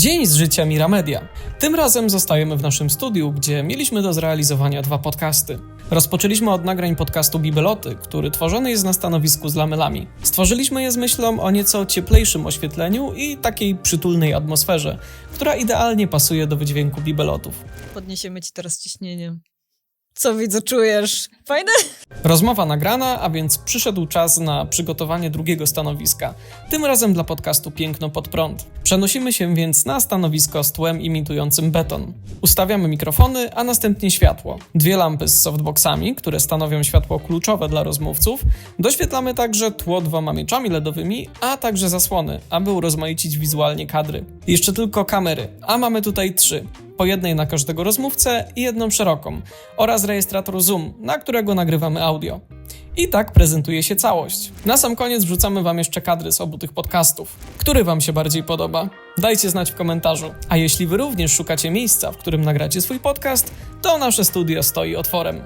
Dzień z życia Miramedia. Tym razem zostajemy w naszym studiu, gdzie mieliśmy do zrealizowania dwa podcasty. Rozpoczęliśmy od nagrań podcastu Bibeloty, który tworzony jest na stanowisku z lamelami. Stworzyliśmy je z myślą o nieco cieplejszym oświetleniu i takiej przytulnej atmosferze, która idealnie pasuje do wydźwięku bibelotów. Podniesiemy ci teraz ciśnienie. Co widzę, czujesz? Fajne? Rozmowa nagrana, a więc przyszedł czas na przygotowanie drugiego stanowiska. Tym razem dla podcastu Piękno pod prąd. Przenosimy się więc na stanowisko z tłem imitującym beton. Ustawiamy mikrofony, a następnie światło. Dwie lampy z softboxami, które stanowią światło kluczowe dla rozmówców. Doświetlamy także tło dwoma mieczami LEDowymi, a także zasłony, aby urozmaicić wizualnie kadry. Jeszcze tylko kamery, a mamy tutaj trzy po jednej na każdego rozmówcę i jedną szeroką, oraz rejestrator Zoom, na którego nagrywamy audio. I tak prezentuje się całość. Na sam koniec wrzucamy Wam jeszcze kadry z obu tych podcastów. Który Wam się bardziej podoba? Dajcie znać w komentarzu. A jeśli Wy również szukacie miejsca, w którym nagracie swój podcast, to nasze studio stoi otworem.